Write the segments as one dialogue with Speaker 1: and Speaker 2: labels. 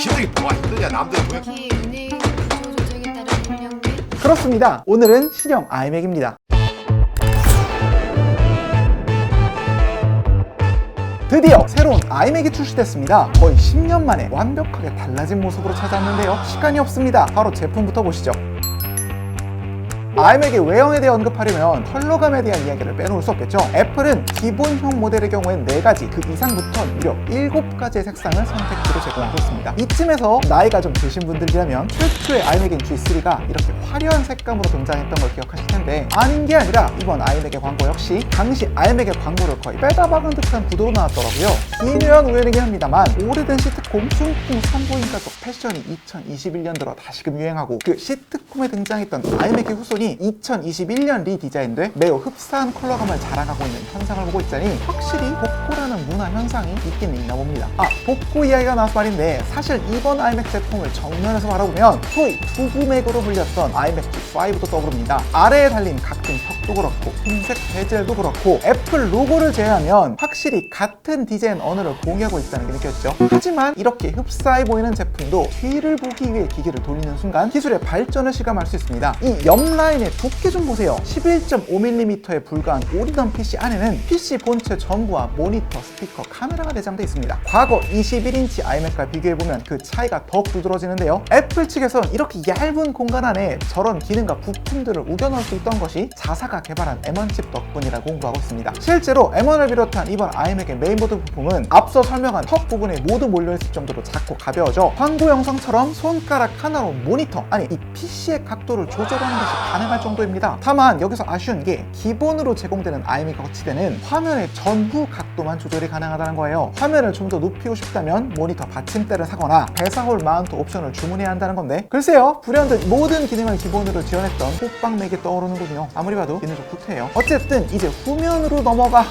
Speaker 1: 기능이 뭐가 힘드냐 남들 보여
Speaker 2: 특히 은행 구조 조정에 따른 변경 및
Speaker 3: 그렇습니다. 오늘은 신형 아이맥입니다. 드디어 새로운 아이맥이 출시됐습니다. 거의 10년 만에 완벽하게 달라진 모습으로 찾아왔는데요. 시간이 없습니다. 바로 제품부터 보시죠. 아이맥의 외형에 대해 언급하려면 컬러감에 대한 이야기를 빼놓을 수 없겠죠. 애플은 기본형 모델의 경우엔 4가지, 그 이상부터 무려 7가지의 색상을 선택지로 제공하고 있습니다. 이쯤에서 나이가 좀 드신 분들이라면 최초의 아이맥인 G3가 이렇게 화려한 색감으로 등장했던 걸 기억하실 텐데 아닌 게 아니라 이번 아이맥의 광고 역시 당시 아이맥의 광고를 거의 빼다 박은 듯한 구도로 나왔더라고요. 기묘한 우연이긴 합니다만 오래된 시트콤 숭쿵 산부인과적 패션이 2021년 들어 다시금 유행하고 그 시트콤에 등장했던 아이맥의 후손이 2021년 리디자인돼 매우 흡사한 컬러감을 자랑하고 있는 현상을 보고 있자니 확실히 복고라는 문화 현상이 있긴 있나 봅니다. 아, 복고 이야기가 나와서 말인데 사실 이번 아이맥 제품을 정면에서 바라보면 소위 투구맥으로 불렸던 아이맥 G5도 떠오릅니다. 아래에 달린 각진 턱도 그렇고 흰색 베젤도 그렇고 애플 로고를 제외하면 확실히 같은 디자인 언어를 공유하고 있다는 게 느껴지죠. 하지만 이렇게 흡사해 보이는 제품도 뒤를 보기 위해 기기를 돌리는 순간 기술의 발전을 실감할 수 있습니다. 이 옆 라인 의 두께 좀 보세요. 11.5mm에 불과한 올인원 PC 안에는 PC 본체 전부와 모니터, 스피커, 카메라가 내장되어 있습니다. 과거 21인치 아이맥과 비교해보면 그 차이가 더욱 두드러지는데요. 애플 측에선 이렇게 얇은 공간 안에 저런 기능과 부품들을 우겨넣을 수 있던 것이 자사가 개발한 M1 칩 덕분이라고 공부하고 있습니다. 실제로 M1을 비롯한 이번 아이맥의 메인보드 부품은 앞서 설명한 턱 부분에 모두 몰려있을 정도로 작고 가벼워져 광고 영상처럼 손가락 하나로 모니터 아니 이 PC의 각도를 조절하는 것이 가능 할 정도입니다. 다만 여기서 아쉬운 게 기본으로 제공되는 아이맥과 거치대는 화면의 전후 각도만 조절이 가능하다는 거예요. 화면을 좀 더 높이고 싶다면 모니터 받침대를 사거나 배사홀 마운트 옵션을 주문해야 한다는 건데 글쎄요 불현듯 모든 기능을 기본으로 지원했던 호빵맥이 떠오르는군요. 아무리 봐도 기능 좀 구태해요. 어쨌든 이제 후면으로 넘어가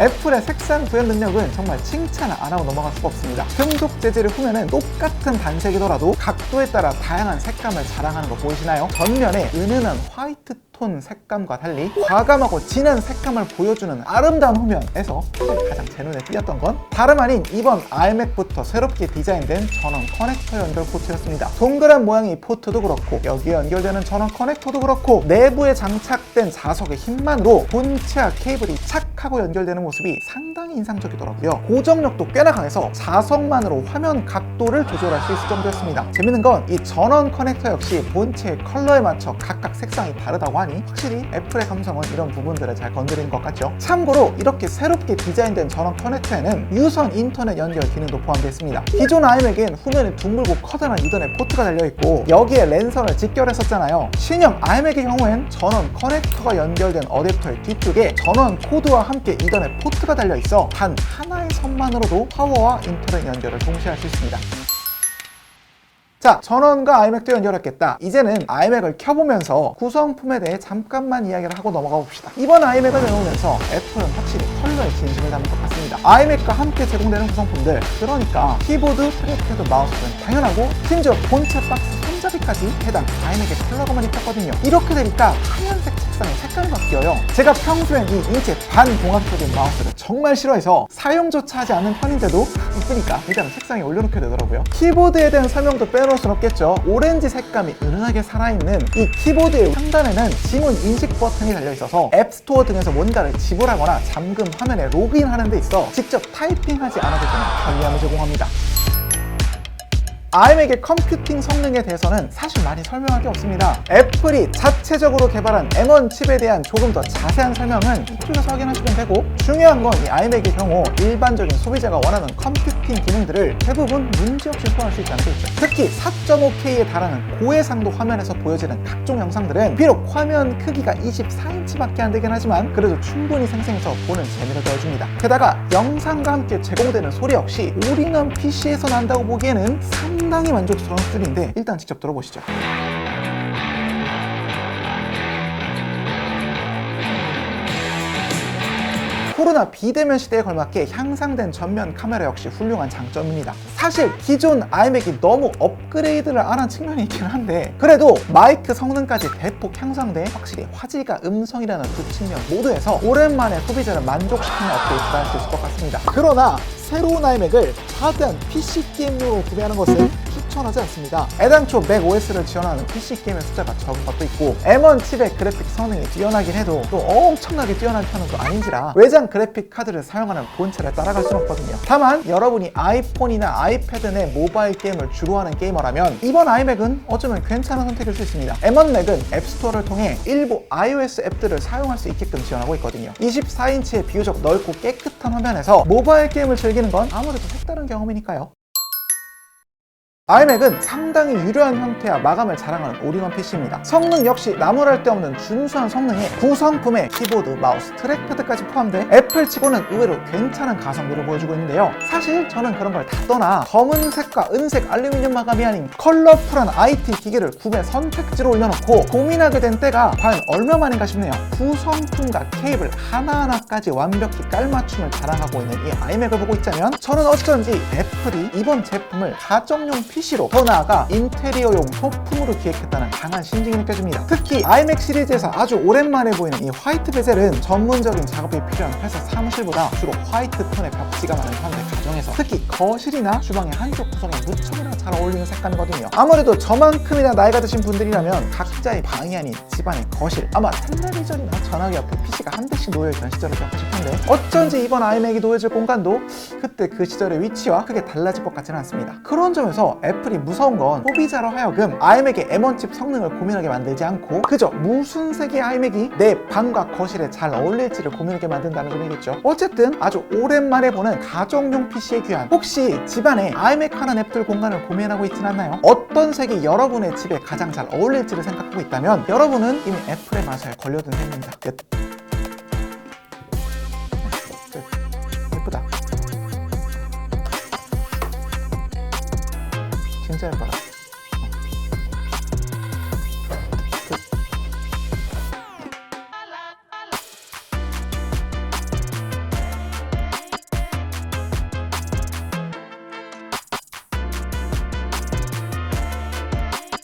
Speaker 3: 애플의 색상 구현 능력은 정말 칭찬을 안 하고 넘어갈 수가 없습니다. 금속 재질의 후면은 똑같은 단색이더라도 각도에 따라 다양한 색감을 자랑하는 거 보이시나요? 전면에 은은한 화이트 톤 색감과 달리 과감하고 진한 색감을 보여주는 아름다운 후면에서 가장 제 눈에 띄었던 건 다름 아닌 이번 iMac부터 새롭게 디자인된 전원 커넥터 연결 포트였습니다. 동그란 모양의 포트도 그렇고 여기에 연결되는 전원 커넥터도 그렇고 내부에 장착된 자석의 힘만으로 본체와 케이블이 착 하고 연결되는 모습이 상당히 인상적이더라고요. 고정력도 꽤나 강해서 자석만으로 화면 각도를 조절할 수 있을 정도였습니다. 재밌는 건 이 전원 커넥터 역시 본체의 컬러에 맞춰 각각 색상이 다르다고 하니 확실히 애플의 감성은 이런 부분들을 잘 건드리는 것 같죠. 참고로 이렇게 새롭게 디자인된 전원 커넥터에는 유선 인터넷 연결 기능도 포함되어 있습니다. 기존 아이맥엔 후면에 둥글고 커다란 이더넷 포트가 달려있고 여기에 랜선을 직결했었잖아요. 신형 아이맥의 경우엔 전원 커넥터가 연결된 어댑터의 뒤쪽에 전원 코드와 함께 이더넷 포트가 달려있어 단 하나의 선만으로도 파워와 인터넷 연결을 동시에 할 수 있습니다. 자, 전원과 아이맥도 연결했겠다. 이제는 아이맥을 켜보면서 구성품에 대해 잠깐만 이야기를 하고 넘어가 봅시다. 이번 아이맥을 내놓으면서 애플은 확실히 컬러에 진심을 담은 것 같습니다. 아이맥과 함께 제공되는 구성품들, 그러니까 키보드, 트랙패드, 마우스는 당연하고 심지어 본체 박스 손잡이까지 해당 아이맥의 컬러감을 입혔거든요. 이렇게 되니까 하얀색 책상에 색깔이 바뀌어요. 제가 평소엔 이 인체 반공학적인 마우스를 정말 싫어해서 사용조차 하지 않는 편인데도 이쁘니까 일단 책상에 올려놓게 되더라고요. 키보드에 대한 설명도 빼놓을 순 없겠죠. 오렌지 색감이 은은하게 살아있는 이 키보드의 상단에는 지문 인식 버튼이 달려있어서 앱스토어 등에서 뭔가를 지불하거나 잠금 화면에 로그인하는 데 있어 직접 타이핑하지 않아도 되는 편리함을 제공합니다. iMac의 컴퓨팅 성능에 대해서는 사실 많이 설명할 게 없습니다. 애플이 자체적으로 개발한 M1 칩에 대한 조금 더 자세한 설명은 이쪽에서 확인하시면 되고 중요한 건 이 iMac의 경우 일반적인 소비자가 원하는 컴퓨팅 기능들을 대부분 문제없이 소화할 수 있다는 게 있죠. 특히 4.5K에 달하는 고해상도 화면에서 보여지는 각종 영상들은 비록 화면 크기가 24인치밖에 안 되긴 하지만 그래도 충분히 생생해서 보는 재미를 더해줍니다. 게다가 영상과 함께 제공되는 소리 역시 올인원 PC에서 난다고 보기에는 상당히 만족스러운 수준인데 일단 직접 들어보시죠. 코로나 비대면 시대에 걸맞게 향상된 전면 카메라 역시 훌륭한 장점입니다. 사실 기존 아이맥이 너무 업그레이드를 안 한 측면이 있긴 한데 그래도 마이크 성능까지 대폭 향상돼 확실히 화질과 음성이라는 두 측면 모두에서 오랜만에 소비자를 만족시키는 업데이트가 할수 있을 것 같습니다. 그러나 새로운 아이맥을 차대한 PC 게임용으로 구매하는 것은 추천하지 않습니다. 애당초 맥 OS를 지원하는 PC 게임의 숫자가 적은 것도 있고 M1 칩의 그래픽 성능이 뛰어나긴 해도 또 엄청나게 뛰어난 편은 또 아닌지라 외장 그래픽 카드를 사용하는 본체를 따라갈 수는 없거든요. 다만 여러분이 아이폰이나 아이패드 내 모바일 게임을 주로 하는 게이머라면 이번 아이맥은 어쩌면 괜찮은 선택일 수 있습니다. M1 맥은 앱스토어를 통해 일부 iOS 앱들을 사용할 수 있게끔 지원하고 있거든요. 24인치의 비교적 넓고 깨끗한 화면에서 모바일 게임을 즐기는 건 아무래도 색다른 경험이니까요. 아이맥은 상당히 유려한 형태와 마감을 자랑하는 올인원 PC입니다. 성능 역시 나무랄 데 없는 준수한 성능에 구성품에 키보드, 마우스, 트랙패드까지 포함돼 애플치고는 의외로 괜찮은 가성비를 보여주고 있는데요. 사실 저는 그런 걸 다 떠나 검은색과 은색 알루미늄 마감이 아닌 컬러풀한 IT 기기를 구매 선택지로 올려놓고 고민하게 된 때가 과연 얼마만인가 싶네요. 구성품과 케이블 하나하나까지 완벽히 깔맞춤을 자랑하고 있는 이 아이맥을 보고 있자면 저는 어쩐지 애플이 이번 제품을 가정용 PC 로 더 나아가 인테리어용 소품으로 기획했다는 강한 신증이 느껴집니다. 특히 아이맥 시리즈에서 아주 오랜만에 보이는 이 화이트 베젤은 전문적인 작업이 필요한 회사 사무실보다 주로 화이트 톤의 벽지가 많은 현대 가정에서 특히 거실이나 주방의 한쪽 구성에 무척이나 잘 어울리는 색감이거든요. 아무래도 저만큼이나 나이가 드신 분들이라면 각자의 방이 아닌 집안의 거실 아마 텔레비전이나 전화기 옆에 PC가 한 대씩 놓여있던 기억하실 텐데 어쩐지 이번 아이맥이 놓여질 공간도 그때 그 시절의 위치와 크게 달라질 것 같지는 않습니다. 그런 점에서 애플이 무서운 건 소비자로 하여금 아이맥의 M1 칩 성능을 고민하게 만들지 않고 그저 무슨 색의 아이맥이 내 방과 거실에 잘 어울릴지를 고민하게 만든다는 점이겠죠. 어쨌든 아주 오랜만에 보는 가정용 PC 의 귀환. 혹시 집안에 아이맥 하나 냅둘 공간을 고민하고 있진 않나요? 어떤 색이 여러분의 집에 가장 잘 어울릴지를 생각하고 있다면 여러분은 이미 애플의 맛에 걸려든 셈입니다. 끝. 끝. 예쁘다. 진짜 예뻐라.